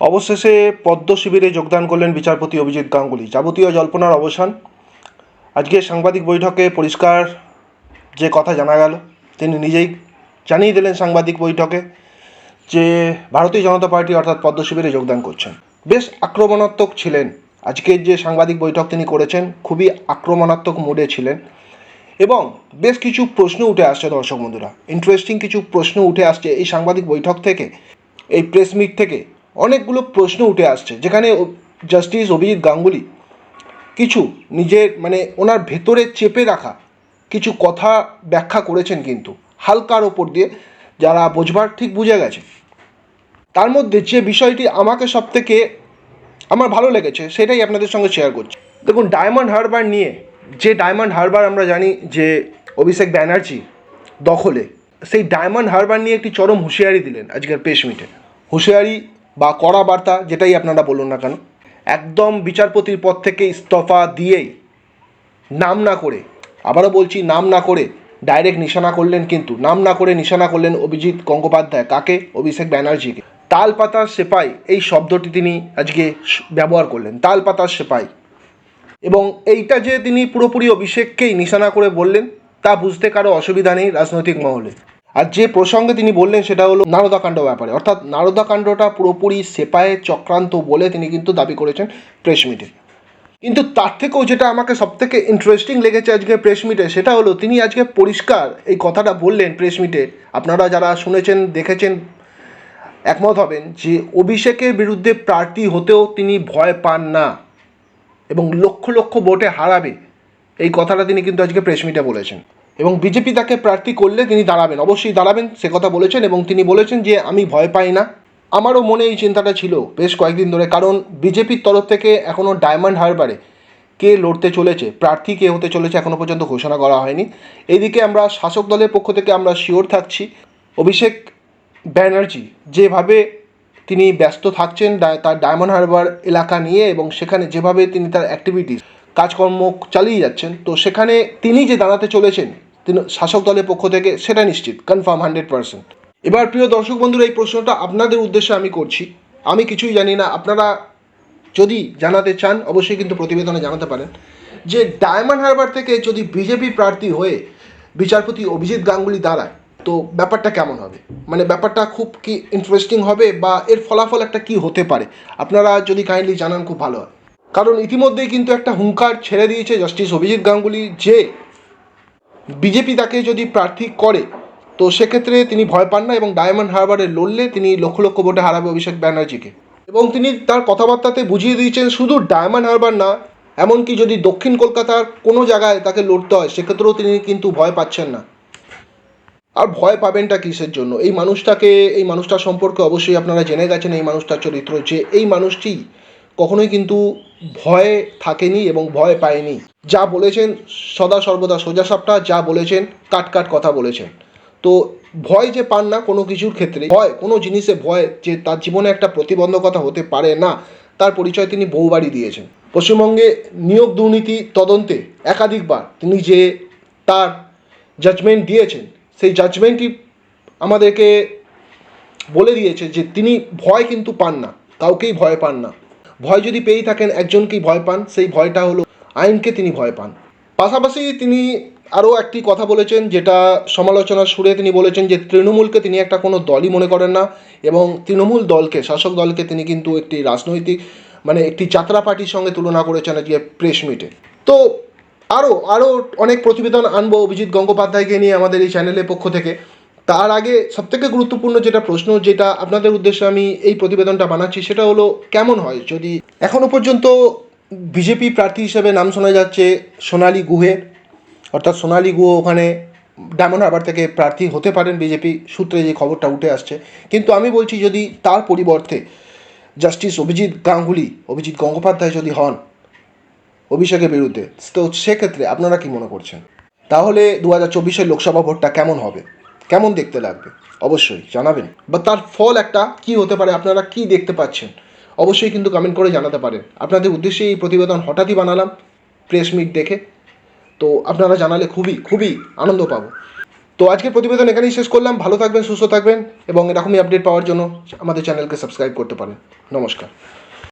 অবশেষে পদ্ম শিবিরে যোগদান করলেন বিচারপতি অভিজিৎ গাঙ্গুলি। যাবতীয় জল্পনার অবসান। আজকে সাংবাদিক বৈঠকে পরিষ্কার যে কথা জানা গেল, তিনি নিজেই জানিয়ে দিলেন সাংবাদিক বৈঠকে যে ভারতীয় জনতা পার্টি অর্থাৎ পদ্ম শিবিরে যোগদান করছেন। বেশ আক্রমণাত্মক ছিলেন। আজকের যে সাংবাদিক বৈঠক তিনি করেছেন, খুবই আক্রমণাত্মক মুডে ছিলেন। এবং বেশ কিছু প্রশ্ন উঠে আসছে দর্শক বন্ধুরা। ইন্টারেস্টিং কিছু প্রশ্ন উঠে আসছে এই সাংবাদিক বৈঠক থেকে, এই প্রেস মিট থেকে। অনেকগুলো প্রশ্ন উঠে আসছে, যেখানে জাস্টিস অভিজিৎ গাঙ্গুলি কিছু নিজের মানে ওনার ভেতরে চেপে রাখা কিছু কথা ব্যাখ্যা করেছেন কিন্তু, হালকার ওপর দিয়ে যারা বোঝবার ঠিক বুঝে গেছে। তার মধ্যে যে বিষয়টি আমাকে সব থেকে আমার ভালো লেগেছে, সেটাই আপনাদের সঙ্গে শেয়ার করছি। দেখুন ডায়মন্ড হারবার নিয়ে, যে ডায়মন্ড হারবার আমরা জানি যে অভিষেক ব্যানার্জি দখলে, সেই ডায়মন্ড হারবার নিয়ে একটি চরম হুঁশিয়ারি দিলেন আজকের প্রেস মিটে হুঁশিয়ারি বা কড়া বার্তা যেটাই আপনারা বলুন না কেন, একদম বিচারপতির পদ থেকে ইস্তফা দিয়েই নাম না করে, আবারও বলছি নাম না করে ডাইরেক্ট নিশানা করলেন কিন্তু, নাম না করে নিশানা করলেন অভিজিৎ গঙ্গোপাধ্যায়, কাকে? অভিষেক ব্যানার্জিকে। তাল পাতার সেপাই, এই শব্দটি তিনি আজকে ব্যবহার করলেন তাল পাতার সেপাই। এবং এইটা যে তিনি পুরোপুরি অভিষেককেই নিশানা করে বললেন, তা বুঝতে কারও অসুবিধা নেই রাজনৈতিক মহলে। আর যে প্রসঙ্গে তিনি বললেন সেটা হলো নারদাকাণ্ড ব্যাপারে। অর্থাৎ নারদাকাণ্ডটা পুরোপুরি সেপায়ে চক্রান্ত বলে তিনি কিন্তু দাবি করেছেন প্রেস মিটে কিন্তু তার থেকেও যেটা আমাকে সব থেকে ইন্টারেস্টিং লেগেছে আজকে প্রেস মিটে সেটা হলো তিনি আজকে পরিষ্কার এই কথাটা বললেন প্রেস মিটে আপনারা যারা শুনেছেন, দেখেছেন, একমত হবেন যে অভিষেকের বিরুদ্ধে প্রার্থী হতেও তিনি ভয় পান না এবং লক্ষ লক্ষ ভোটে হারাবে। এই কথাটা তিনি কিন্তু আজকে প্রেস মিটে বলেছেন। এবং বিজেপি তাকে প্রার্থী করলে তিনি দাঁড়াবেন। অবশ্যই দাঁড়াবেন, সে কথা বলেছেন এবং তিনি বলেছেন যে আমি ভয় পাই না। আমারও মনে এই চিন্তাটা ছিল বেশ কয়েকদিন ধরে, কারণ বিজেপির তরফ থেকে এখনও ডায়মন্ড হারবারে কে লড়তে চলেছে, প্রার্থী কে হতে চলেছে এখনও পর্যন্ত ঘোষণা করা হয়নি। এইদিকে আমরা শাসক দলের পক্ষ থেকে আমরা শিওর থাকছি, অভিষেক ব্যানার্জি যেভাবে তিনি ব্যস্ত থাকছেন তার ডায়মন্ড হারবার এলাকা নিয়ে এবং সেখানে যেভাবে তিনি তার অ্যাক্টিভিটিস কাজকর্ম চালিয়ে যাচ্ছেন, তো সেখানে তিনি যে দাঁড়াতে চলেছেন শাসক দলের পক্ষ থেকে সেটা নিশ্চিত কনফার্ম হান্ড্রেড পার্সেন্ট এবার প্রিয় দর্শক বন্ধুরা, এই প্রশ্নটা আপনাদের উদ্দেশ্যে আমি করছি। আমি কিছুই জানি না, আপনারা যদি জানাতে চান, অবশ্যই কিন্তু প্রতিবেদনে জানাতে পারেন। যে ডায়মন্ড হারবার থেকে যদি বিজেপি প্রার্থী হয়ে বিচারপতি অভিজিৎ গাঙ্গুলি দাঁড়ায়, তো ব্যাপারটা কেমন হবে? মানে ব্যাপারটা খুব কি ইন্টারেস্টিং হবে বা এর ফলাফল একটা কি হতে পারে? আপনারা যদি কাইন্ডলি জানান, খুব ভালো হয়। কারণ ইতিমধ্যেই কিন্তু একটা হুঙ্কার ছেড়ে দিয়েছে জাস্টিস অভিজিৎ গাঙ্গুলি যে বিজেপি তাকে যদি প্রার্থী করে, তো সেক্ষেত্রে তিনি ভয় পান না এবং ডায়মন্ড হারবারে লড়লে তিনি লক্ষ লক্ষ ভোটে হারাবে অভিষেক ব্যানার্জিকে। এবং তিনি তার কথাবার্তাতে বুঝিয়ে দিয়েছেন, শুধু ডায়মন্ড হারবার না, এমনকি যদি দক্ষিণ কলকাতার কোনো জায়গায় তাকে লড়তে হয়, সেক্ষেত্রেও তিনি কিন্তু ভয় পাচ্ছেন না। আর ভয় পাবেনটা কিসের জন্য? এই মানুষটাকে, এই মানুষটা সম্পর্কে অবশ্যই আপনারা জেনে গেছেন, এই মানুষটার চরিত্র যে, এই মানুষটি কখনোই কিন্তু ভয়ে থাকেনি এবং ভয় পায়নি। যা বলেছেন সদা সর্বদা সোজাসাপটা যা বলেছেন কাট কাট কথা বলেছেন। তো ভয় যে পান না কোনো কিছুর ক্ষেত্রে, ভয় কোনো জিনিসে ভয় যে তার জীবনে একটা প্রতিবন্ধকতা হতে পারে না, তার পরিচয় তিনি বহুবারই দিয়েছেন। পশ্চিমবঙ্গে নিয়োগ দুর্নীতি তদন্তে একাধিকবার তিনি যে তার জাজমেন্ট দিয়েছেন, সেই জাজমেন্টটি আমাদেরকে বলে দিয়েছে যে তিনি ভয় কিন্তু পান না, কাউকেই ভয় পান না। ভয় যদি পেয়েই থাকেন, একজনকেই ভয় পান, সেই ভয়টা হলো আইনকে তিনি ভয় পান। পাশাপাশি তিনি আরও একটি কথা বলেছেন, যেটা সমালোচনার সুরে তিনি বলেছেন যে তৃণমূলকে তিনি একটা কোনো দলই মনে করেন না এবং তৃণমূল দলকে, শাসক দলকে তিনি কিন্তু একটি রাজনৈতিক মানে একটি যাত্রা পার্টির সঙ্গে তুলনা করেছেন আজকে প্রেস মিটে। তো আরও আরও অনেক প্রতিবেদন আনব অভিজিৎ গঙ্গোপাধ্যায়কে নিয়ে আমাদের এই চ্যানেলের পক্ষ থেকে। তার আগে সবথেকে গুরুত্বপূর্ণ যেটা প্রশ্ন, যেটা আপনাদের উদ্দেশ্যে আমি এই প্রতিবেদনটা বানাচ্ছি, সেটা হলো কেমন হয় যদি এখনও পর্যন্ত বিজেপি প্রার্থী হিসেবে নাম শোনা যাচ্ছে সোনালী গুহের অর্থাৎ সোনালী গুহ ওখানে ডায়মন্ড হারবার থেকে প্রার্থী হতে পারেন বিজেপি সূত্রে যে খবরটা উঠে আসছে। কিন্তু আমি বলছি যদি তার পরিবর্তে জাস্টিস অভিজিৎ গাঙ্গুলি, অভিজিৎ গঙ্গোপাধ্যায় যদি হন অভিষেকের বিরুদ্ধে, তো সেক্ষেত্রে আপনারা কি মনে করছেন? তাহলে দু হাজার চব্বিশের লোকসভা ভোটটা কেমন হবে? কেমন দেখতে লাগবে? অবশ্যই জানাবেন। বা তার ফল একটা কি হতে পারে, আপনারা কি দেখতে পাচ্ছেন? অবশ্যই কিন্তু কমেন্ট করে জানাতে পারেন। আপনাদের উদ্দেশ্যে এই প্রতিবেদন হঠাৎই বানালাম প্রেস মিট দেখে। তো আপনারা জানালে খুবই খুবই আনন্দ পাবো। তো আজকের প্রতিবেদন এখানেই শেষ করলাম। ভালো থাকবেন, সুস্থ থাকবেন এবং এরকমই আপডেট পাওয়ার জন্য আমাদের চ্যানেলকে সাবস্ক্রাইব করতে পারেন। নমস্কার।